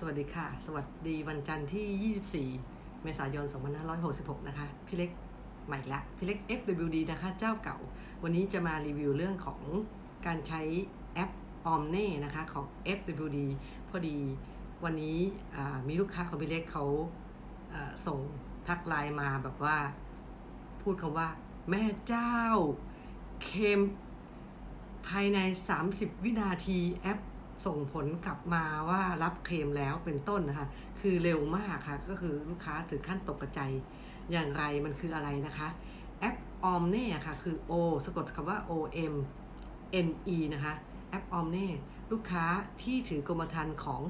สวัสดีค่ะ สวัสดีวันจันทร์ที่ 24 เมษายน 2566 นะคะ พี่เล็กใหม่ละพี่เล็ก FWD นะคะ เจ้าเก่า วันนี้จะมารีวิวเรื่องของการใช้แอป Omne นะคะของ FWD พอดีวันนี้มีลูกค้าของพี่เล็กเขาอ่าส่งทักไลน์มาแบบว่า พูดคำว่า แม่เจ้า เคมภายใน 30 วินาทีแอป ส่งผลกลับมาว่ารับเคลมแล้วเป็นต้นนะคะ คือเร็วมากค่ะ ก็คือลูกค้าถึงขั้นตกใจอย่างไรมันคืออะไรนะคะ แอป Omne ค่ะ คือ O สะกดคำว่า O M N E นะคะ แอป Omne ลูกค้าที่ถือกรมธรรม์ของ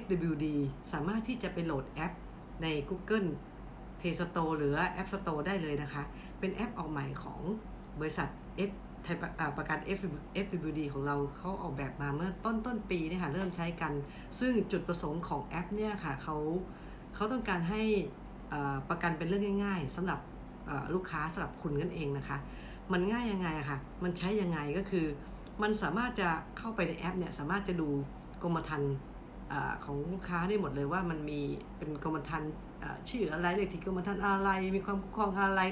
FWD สามารถที่จะไปโหลดแอปใน Google Play Store หรือ App Store ได้เลยนะคะ เป็นแอปออกใหม่ของบริษัท F ไทยประกัน F FWD ของเราเขาออกแบบมาเมื่อต้นต้นปีเนี่ยค่ะเริ่มใช้กัน ซึ่งจุดประสงค์ของแอปเนี่ยค่ะเขาเขาต้องการให้ประกันเป็นเรื่องง่าย ๆสำหรับลูกค้าสำหรับคุณกันเองนะคะ มันง่ายยังไงอะค่ะ มันใช้ยังไงก็คือ มันสามารถจะเข้าไปในแอปเนี่ยสามารถจะดูกรมธรรม์ของลูกค้าได้หมดเลยว่ามันมีเป็นกรมธรรม์ชื่ออะไรเลขที่กรมธรรม์อะไร มีความคุ้มครองอะไร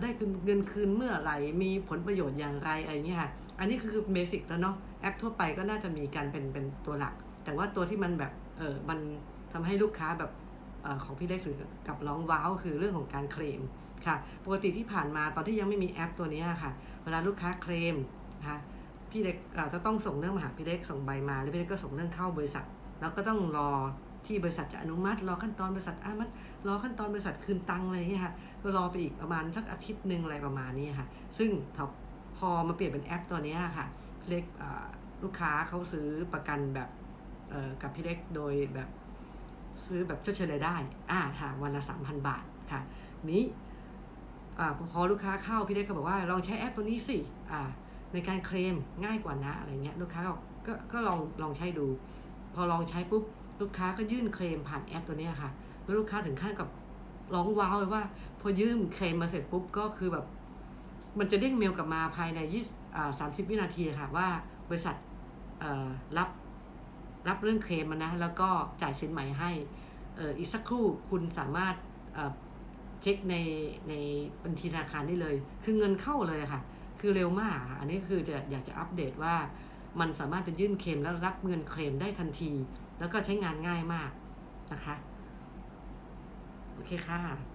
ได้เงินคืนเมื่อไหร่ มีผลประโยชน์อย่างไรอะไรเงี้ยค่ะ อันนี้คือเบสิกแล้วเนาะ แอปทั่วไปก็น่าจะมีการเป็นเป็นตัวหลัก แต่ว่าตัวที่มันแบบเออมันทำให้ลูกค้าแบบออของพี่เล็กถือกับร้องว้าวคือเรื่องของการเคลมค่ะ ปกติที่ผ่านมาตอนที่ยังไม่มีแอปตัวนี้ค่ะ เวลาลูกค้าเคลมนะคะพี่เล็กเอ่อจะต้องส่งเรื่องมาหาพี่เล็กส่งใบมา แล้วพี่เล็กก็ส่งเรื่องเข้าบริษัท แล้วก็ต้องรอ ที่บริษัทจะอนุมัติ รอขั้นตอนบริษัทอนุมัติรอขั้นตอนบริษัทคืนตังค์อะไรเงี้ยค่ะก็รอไปอีกประมาณสักอาทิตย์หนึ่งอะไรประมาณนี้ค่ะ ซึ่งพอมาเปลี่ยนเป็นแอปตัวนี้ค่ะเล็กลูกค้าเขาซื้อประกันแบบกับพี่เล็กโดยแบบซื้อแบบชดเชยรายได้ อ่าค่ะวันละสามพันบาทค่ะ นี้อพอลูกค้าเข้าพี่เล็กก็บอกว่าลองใช้แอปตัวนี้สิอ่าในการเคลมง่ายกว่านะอะไรเงี้ยลูกค้าก็ก็ลองลองใช้ดู พอลองใช้ปุ๊บ ลูกค้าก็ยื่นเคลมผ่านแอปตัวนี้ค่ะ แล้วลูกค้าถึงขั้นกับร้องว้าวเลยว่า พอยื่นเคลมมาเสร็จปุ๊บก็คือแบบ มันจะเด้งเมลกลับมาภายในยี่สามสิบวินาทีค่ะ ว่าบริษัทรับรับเรื่องเคลมมานะ แล้วก็จ่ายสินใหม่ให้อ,อ,อีกสักครู่คุณสามารถเเช็คในในบัญชีธนาคารได้เลย คือเงินเข้าเลยค่ะ คือเร็วมากค่ะอันนี้คือจะอยากจะอัปเดตว่า มันสามารถจะยื่นเคลมแล้วรับเงินเคลมได้ทันที แล้วก็ใช้งานง่ายมากนะคะ โอเคค่ะ